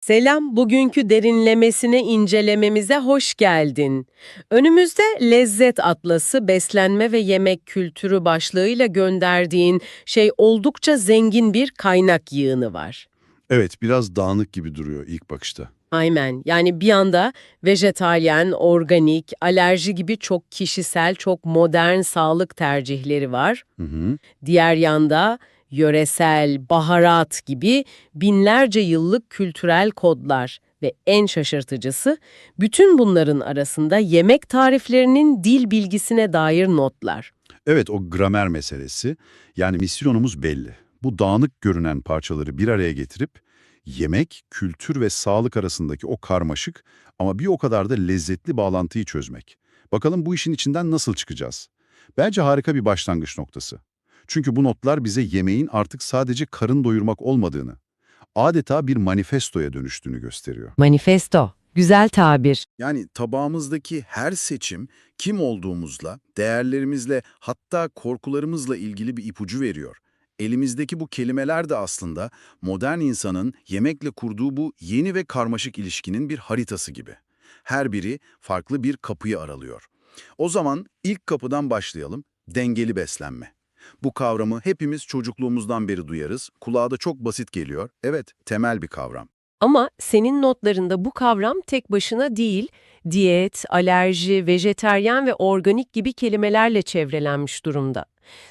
Selam, bugünkü derinlemesine incelememize hoş geldin. Önümüzde Lezzet Atlası, beslenme ve yemek kültürü başlığıyla gönderdiğin şey oldukça zengin bir kaynak yığını var. Evet, biraz dağınık gibi duruyor ilk bakışta. Aynen, yani bir yanda vejetaryen, organik, alerji gibi çok kişisel, çok modern sağlık tercihleri var. Hı hı. Diğer yanda yöresel, baharat gibi binlerce yıllık kültürel kodlar ve en şaşırtıcısı bütün bunların arasında yemek tariflerinin dil bilgisine dair notlar. Evet, o gramer meselesi. Yani misyonumuz belli. Bu dağınık görünen parçaları bir araya getirip yemek, kültür ve sağlık arasındaki o karmaşık ama bir o kadar da lezzetli bağlantıyı çözmek. Bakalım bu işin içinden nasıl çıkacağız? Bence harika bir başlangıç noktası. Çünkü bu notlar bize yemeğin artık sadece karın doyurmak olmadığını, adeta bir manifestoya dönüştüğünü gösteriyor. Manifesto, güzel tabir. Yani tabağımızdaki her seçim kim olduğumuzla, değerlerimizle hatta korkularımızla ilgili bir ipucu veriyor. Elimizdeki bu kelimeler de aslında modern insanın yemekle kurduğu bu yeni ve karmaşık ilişkinin bir haritası gibi. Her biri farklı bir kapıyı aralıyor. O zaman ilk kapıdan başlayalım, dengeli beslenme. Bu kavramı hepimiz çocukluğumuzdan beri duyarız, kulağa da çok basit geliyor. Evet, temel bir kavram. Ama senin notlarında bu kavram tek başına değil, diyet, alerji, vejeteryan ve organik gibi kelimelerle çevrelenmiş durumda.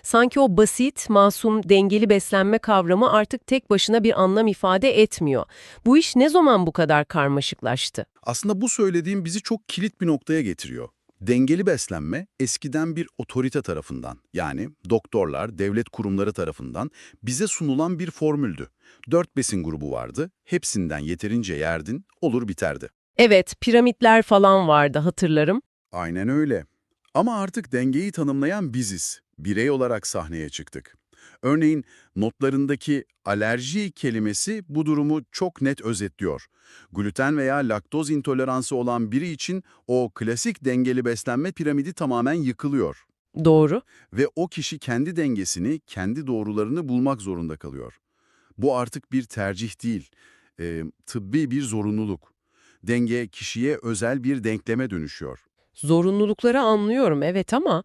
Sanki o basit, masum, dengeli beslenme kavramı artık tek başına bir anlam ifade etmiyor. Bu iş ne zaman bu kadar karmaşıklaştı? Aslında bu söylediğim bizi çok kilit bir noktaya getiriyor. Dengeli beslenme eskiden bir otorite tarafından yani doktorlar, devlet kurumları tarafından bize sunulan bir formüldü. Dört besin grubu vardı, hepsinden yeterince yerdin, olur biterdi. Evet, piramitler falan vardı hatırlarım. Aynen öyle. Ama artık dengeyi tanımlayan biziz. Birey olarak sahneye çıktık. Örneğin notlarındaki alerji kelimesi bu durumu çok net özetliyor. Gluten veya laktoz intoleransı olan biri için o klasik dengeli beslenme piramidi tamamen yıkılıyor. Doğru. Ve o kişi kendi dengesini, kendi doğrularını bulmak zorunda kalıyor. Bu artık bir tercih değil, e, tıbbi bir zorunluluk. Denge kişiye özel bir denkleme dönüşüyor. Zorunlulukları anlıyorum evet ama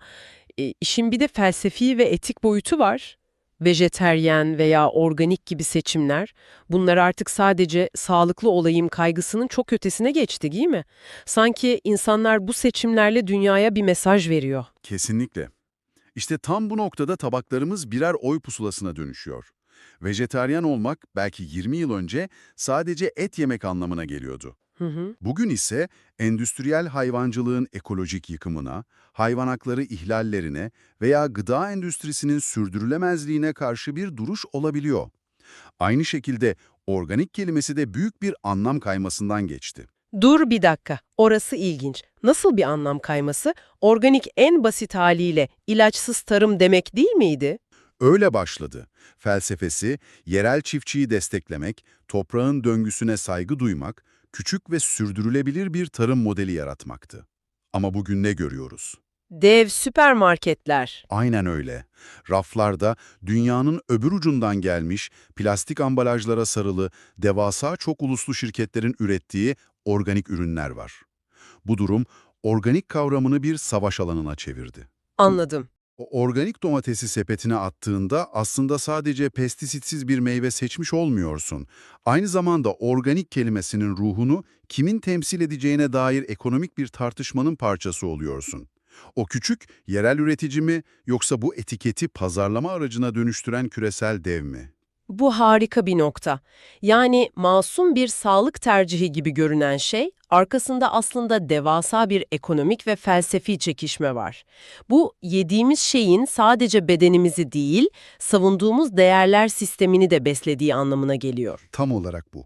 e, işin bir de felsefi ve etik boyutu var. Vejeteryen veya organik gibi seçimler, bunlar artık sadece sağlıklı olayım kaygısının çok ötesine geçti değil mi? Sanki insanlar bu seçimlerle dünyaya bir mesaj veriyor. Kesinlikle. İşte tam bu noktada tabaklarımız birer oy pusulasına dönüşüyor. Vejetaryen olmak belki 20 yıl önce sadece et yemek anlamına geliyordu. Hı hı. Bugün ise endüstriyel hayvancılığın ekolojik yıkımına, hayvan hakları ihlallerine veya gıda endüstrisinin sürdürülemezliğine karşı bir duruş olabiliyor. Aynı şekilde organik kelimesi de büyük bir anlam kaymasından geçti. Dur bir dakika, orası ilginç. Nasıl bir anlam kayması? Organik en basit haliyle ilaçsız tarım demek değil miydi? Öyle başladı. Felsefesi, yerel çiftçiyi desteklemek, toprağın döngüsüne saygı duymak, küçük ve sürdürülebilir bir tarım modeli yaratmaktı. Ama bugün ne görüyoruz? Dev süpermarketler. Aynen öyle. Raflarda dünyanın öbür ucundan gelmiş, plastik ambalajlara sarılı, devasa çok uluslu şirketlerin ürettiği organik ürünler var. Bu durum, organik kavramını bir savaş alanına çevirdi. Anladım. O organik domatesi sepetine attığında aslında sadece pestisitsiz bir meyve seçmiş olmuyorsun. Aynı zamanda organik kelimesinin ruhunu kimin temsil edeceğine dair ekonomik bir tartışmanın parçası oluyorsun. O küçük, yerel üretici mi yoksa bu etiketi pazarlama aracına dönüştüren küresel dev mi? Bu harika bir nokta. Yani masum bir sağlık tercihi gibi görünen şey, arkasında aslında devasa bir ekonomik ve felsefi çekişme var. Bu, yediğimiz şeyin sadece bedenimizi değil, savunduğumuz değerler sistemini de beslediği anlamına geliyor. Tam olarak bu.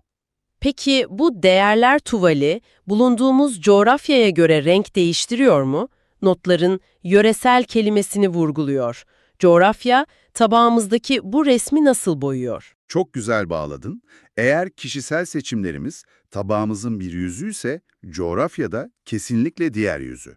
Peki bu değerler tuvali, bulunduğumuz coğrafyaya göre renk değiştiriyor mu? Notların yöresel kelimesini vurguluyor. Coğrafya, tabağımızdaki bu resmi nasıl boyuyor? Çok güzel bağladın. Eğer kişisel seçimlerimiz tabağımızın bir yüzü ise coğrafyada kesinlikle diğer yüzü.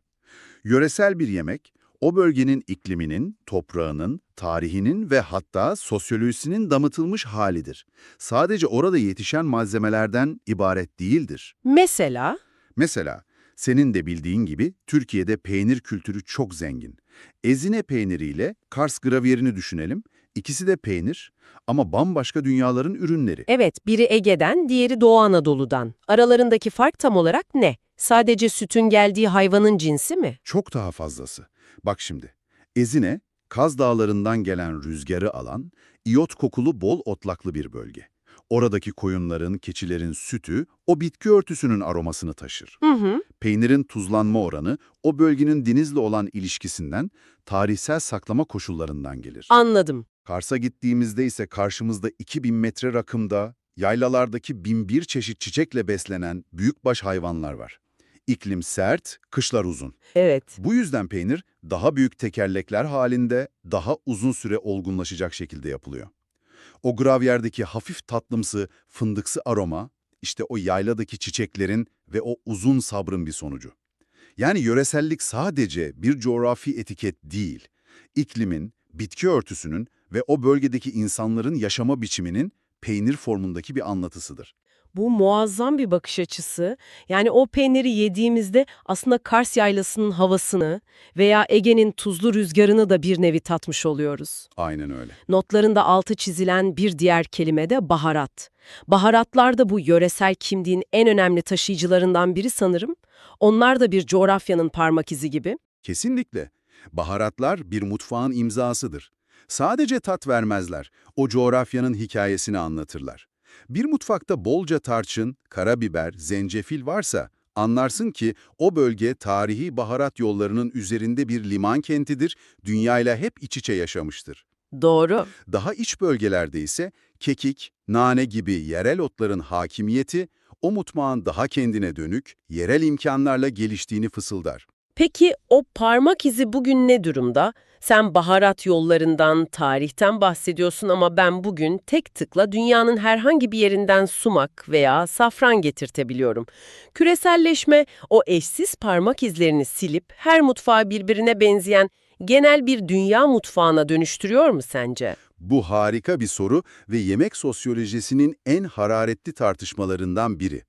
Yöresel bir yemek, o bölgenin ikliminin, toprağının, tarihinin ve hatta sosyolojisinin damıtılmış halidir. Sadece orada yetişen malzemelerden ibaret değildir. Mesela Mesela senin de bildiğin gibi Türkiye'de peynir kültürü çok zengin. Ezine peyniriyle Kars gravyerini düşünelim. İkisi de peynir ama bambaşka dünyaların ürünleri. evet biri Ege'den, diğeri Doğu Anadolu'dan. Aralarındaki fark tam olarak ne? Sadece sütün geldiği hayvanın cinsi mi? Çok daha fazlası. Bak şimdi, Ezine, Kaz Dağları'ndan gelen rüzgarı alan, iyot kokulu bol otlaklı bir bölge. Oradaki koyunların, keçilerin sütü o bitki örtüsünün aromasını taşır. Hı hı. Peynirin tuzlanma oranı o bölgenin denizle olan ilişkisinden, tarihsel saklama koşullarından gelir. Anladım. Kars'a gittiğimizde ise karşımızda 2000 metre rakımda, yaylalardaki binbir çeşit çiçekle beslenen büyükbaş hayvanlar var. İklim sert, kışlar uzun. Evet. Bu yüzden peynir daha büyük tekerlekler halinde daha uzun süre olgunlaşacak şekilde yapılıyor. O gravyerdeki hafif tatlımsı, fındıksı aroma, işte o yayladaki çiçeklerin ve o uzun sabrın bir sonucu. Yani yöresellik sadece bir coğrafi etiket değil, iklimin, bitki örtüsünün ve o bölgedeki insanların yaşama biçiminin peynir formundaki bir anlatısıdır. Bu muazzam bir bakış açısı. Yani o peyniri yediğimizde aslında Kars Yaylası'nın havasını veya Ege'nin tuzlu rüzgarını da bir nevi tatmış oluyoruz. Aynen öyle. Notlarında altı çizilen bir diğer kelime de baharat. Baharatlar da bu yöresel kimliğin en önemli taşıyıcılarından biri sanırım. Onlar da bir coğrafyanın parmak izi gibi. Kesinlikle. Baharatlar bir mutfağın imzasıdır. Sadece tat vermezler, o coğrafyanın hikayesini anlatırlar. Bir mutfakta bolca tarçın, karabiber, zencefil varsa anlarsın ki o bölge tarihi baharat yollarının üzerinde bir liman kentidir, dünyayla hep iç içe yaşamıştır. Doğru. Daha iç bölgelerde ise kekik, nane gibi yerel otların hakimiyeti, o mutfağın daha kendine dönük, yerel imkanlarla geliştiğini fısıldar. Peki o parmak izi bugün ne durumda? Sen baharat yollarından, tarihten bahsediyorsun ama ben bugün tek tıkla dünyanın herhangi bir yerinden sumak veya safran getirtebiliyorum. Küreselleşme o eşsiz parmak izlerini silip her mutfağı birbirine benzeyen genel bir dünya mutfağına dönüştürüyor mu sence? Bu harika bir soru ve yemek sosyolojisinin en hararetli tartışmalarından biri.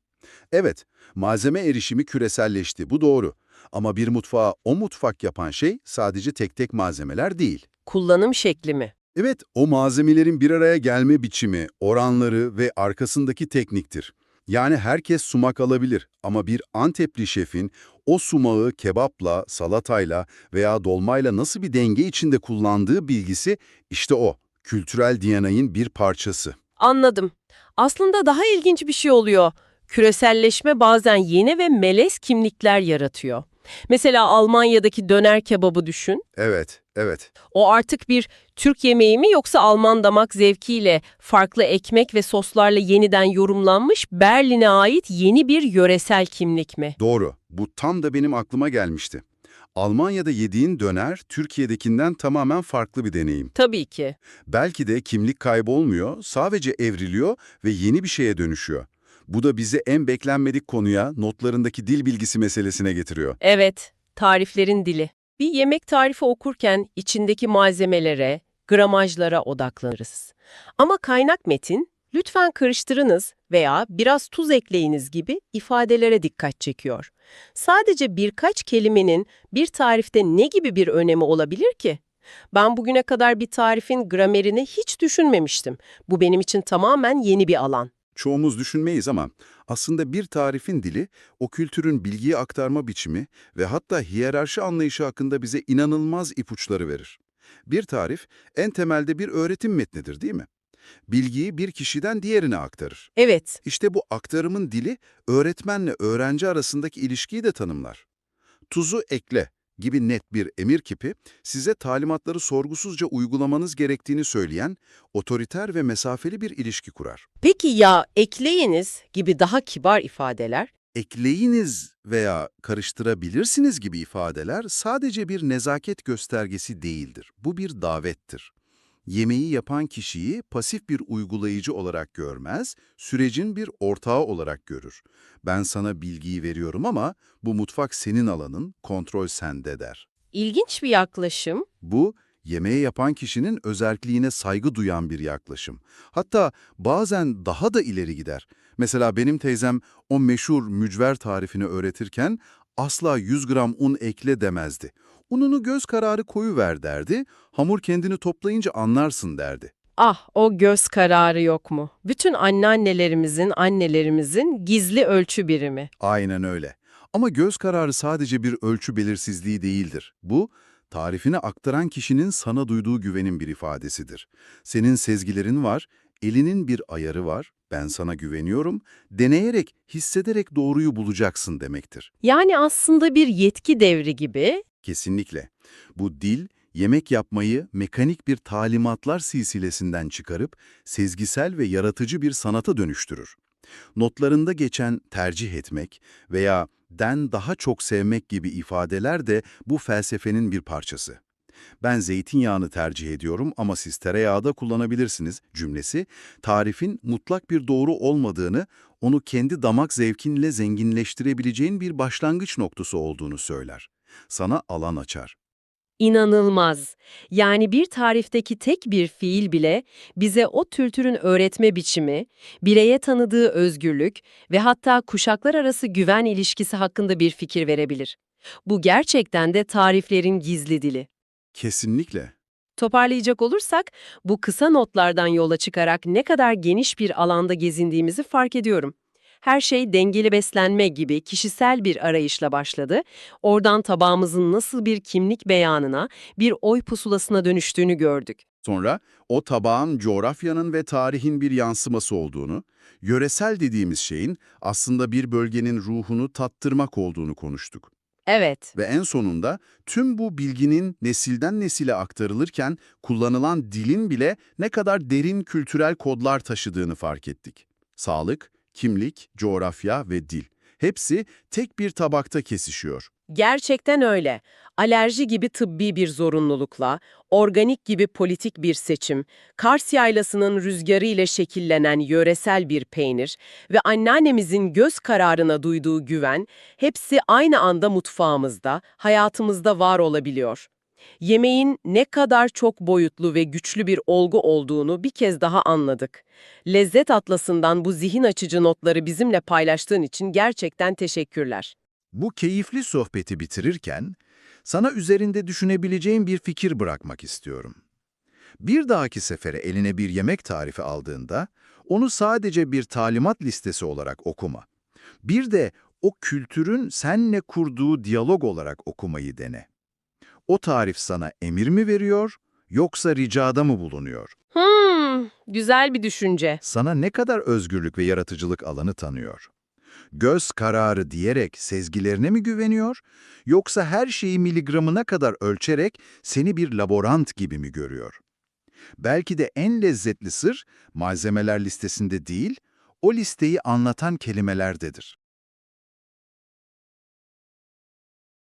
Evet, malzeme erişimi küreselleşti, bu doğru. Ama bir mutfağı o mutfak yapan şey sadece tek tek malzemeler değil. Kullanım şekli mi? Evet, o malzemelerin bir araya gelme biçimi, oranları ve arkasındaki tekniktir. Yani herkes sumak alabilir ama bir Antepli şefin o sumağı kebapla, salatayla veya dolmayla nasıl bir denge içinde kullandığı bilgisi işte o, kültürel DNA'nın bir parçası. Anladım. Aslında daha ilginç bir şey oluyor. Küreselleşme bazen yeni ve melez kimlikler yaratıyor. Mesela Almanya'daki döner kebabı düşün. Evet, evet. O artık bir Türk yemeği mi yoksa Alman damak zevkiyle farklı ekmek ve soslarla yeniden yorumlanmış Berlin'e ait yeni bir yöresel kimlik mi? Doğru. Bu tam da benim aklıma gelmişti. Almanya'da yediğin döner, Türkiye'dekinden tamamen farklı bir deneyim. Tabii ki. Belki de kimlik kaybolmuyor, sadece evriliyor ve yeni bir şeye dönüşüyor. Bu da bizi en beklenmedik konuya, notlarındaki dil bilgisi meselesine getiriyor. Evet, tariflerin dili. Bir yemek tarifi okurken içindeki malzemelere, gramajlara odaklanırız. Ama kaynak metin, lütfen karıştırınız veya biraz tuz ekleyiniz gibi ifadelere dikkat çekiyor. Sadece birkaç kelimenin bir tarifte ne gibi bir önemi olabilir ki? Ben bugüne kadar bir tarifin gramerini hiç düşünmemiştim. Bu benim için tamamen yeni bir alan. Çoğumuz düşünmeyiz ama aslında bir tarifin dili, o kültürün bilgiyi aktarma biçimi ve hatta hiyerarşi anlayışı hakkında bize inanılmaz ipuçları verir. Bir tarif, en temelde bir öğretim metnidir değil mi? Bilgiyi bir kişiden diğerine aktarır. Evet, İşte bu aktarımın dili, öğretmenle öğrenci arasındaki ilişkiyi de tanımlar. Tuzu ekle gibi net bir emir kipi, size talimatları sorgusuzca uygulamanız gerektiğini söyleyen, otoriter ve mesafeli bir ilişki kurar. Peki ya ekleyiniz gibi daha kibar ifadeler? Ekleyiniz veya karıştırabilirsiniz gibi ifadeler sadece bir nezaket göstergesi değildir. Bu bir davettir. Yemeği yapan kişiyi pasif bir uygulayıcı olarak görmez, sürecin bir ortağı olarak görür. Ben sana bilgiyi veriyorum ama bu mutfak senin alanın, kontrol sende der. İlginç bir yaklaşım. Bu, yemeği yapan kişinin özerkliğine saygı duyan bir yaklaşım. Hatta bazen daha da ileri gider. Mesela benim teyzem o meşhur mücver tarifini öğretirken asla 100 gram un ekle demezdi. Ununu göz kararı koyu ver derdi, hamur kendini toplayınca anlarsın derdi. Ah, o göz kararı yok mu? Bütün anneannelerimizin, annelerimizin gizli ölçü birimi. Aynen öyle. Ama göz kararı sadece bir ölçü belirsizliği değildir. Bu, tarifini aktaran kişinin sana duyduğu güvenin bir ifadesidir. Senin sezgilerin var, elinin bir ayarı var, ben sana güveniyorum, deneyerek, hissederek doğruyu bulacaksın demektir. Yani aslında bir yetki devri gibi. Kesinlikle. Bu dil, yemek yapmayı mekanik bir talimatlar silsilesinden çıkarıp sezgisel ve yaratıcı bir sanata dönüştürür. Notlarında geçen tercih etmek veya den daha çok sevmek gibi ifadeler de bu felsefenin bir parçası. Ben zeytinyağını tercih ediyorum ama siz tereyağı da kullanabilirsiniz cümlesi, tarifin mutlak bir doğru olmadığını, onu kendi damak zevkinle zenginleştirebileceğin bir başlangıç noktası olduğunu söyler. Sana alan açar. İnanılmaz. Yani bir tarifteki tek bir fiil bile bize o kültürün öğretme biçimi, bireye tanıdığı özgürlük ve hatta kuşaklar arası güven ilişkisi hakkında bir fikir verebilir. Bu gerçekten de tariflerin gizli dili. Kesinlikle. Toparlayacak olursak, bu kısa notlardan yola çıkarak ne kadar geniş bir alanda gezindiğimizi fark ediyorum. Her şey dengeli beslenme gibi kişisel bir arayışla başladı. Oradan tabağımızın nasıl bir kimlik beyanına, bir oy pusulasına dönüştüğünü gördük. Sonra o tabağın coğrafyanın ve tarihin bir yansıması olduğunu, yöresel dediğimiz şeyin aslında bir bölgenin ruhunu tattırmak olduğunu konuştuk. Evet, Ve en sonunda tüm bu bilginin nesilden nesile aktarılırken kullanılan dilin bile ne kadar derin kültürel kodlar taşıdığını fark ettik. Sağlık, kimlik, coğrafya ve dil. Hepsi tek bir tabakta kesişiyor. gerçekten öyle. Alerji gibi tıbbi bir zorunlulukla, organik gibi politik bir seçim, Kars yaylasının rüzgarı ile şekillenen yöresel bir peynir ve anneannemizin göz kararına duyduğu güven, hepsi aynı anda mutfağımızda, hayatımızda var olabiliyor. Yemeğin ne kadar çok boyutlu ve güçlü bir olgu olduğunu bir kez daha anladık. Lezzet Atlası'ndan bu zihin açıcı notları bizimle paylaştığın için gerçekten teşekkürler. Bu keyifli sohbeti bitirirken sana üzerinde düşünebileceğin bir fikir bırakmak istiyorum. Bir dahaki sefere eline bir yemek tarifi aldığında onu sadece bir talimat listesi olarak okuma. Bir de o kültürün seninle kurduğu diyalog olarak okumayı dene. O tarif sana emir mi veriyor yoksa ricada mı bulunuyor? Hmm, güzel bir düşünce. Sana ne kadar özgürlük ve yaratıcılık alanı tanıyor? Göz kararı diyerek sezgilerine mi güveniyor, yoksa her şeyi miligramına kadar ölçerek seni bir laborant gibi mi görüyor? Belki de en lezzetli sır malzemeler listesinde değil, o listeyi anlatan kelimelerdedir.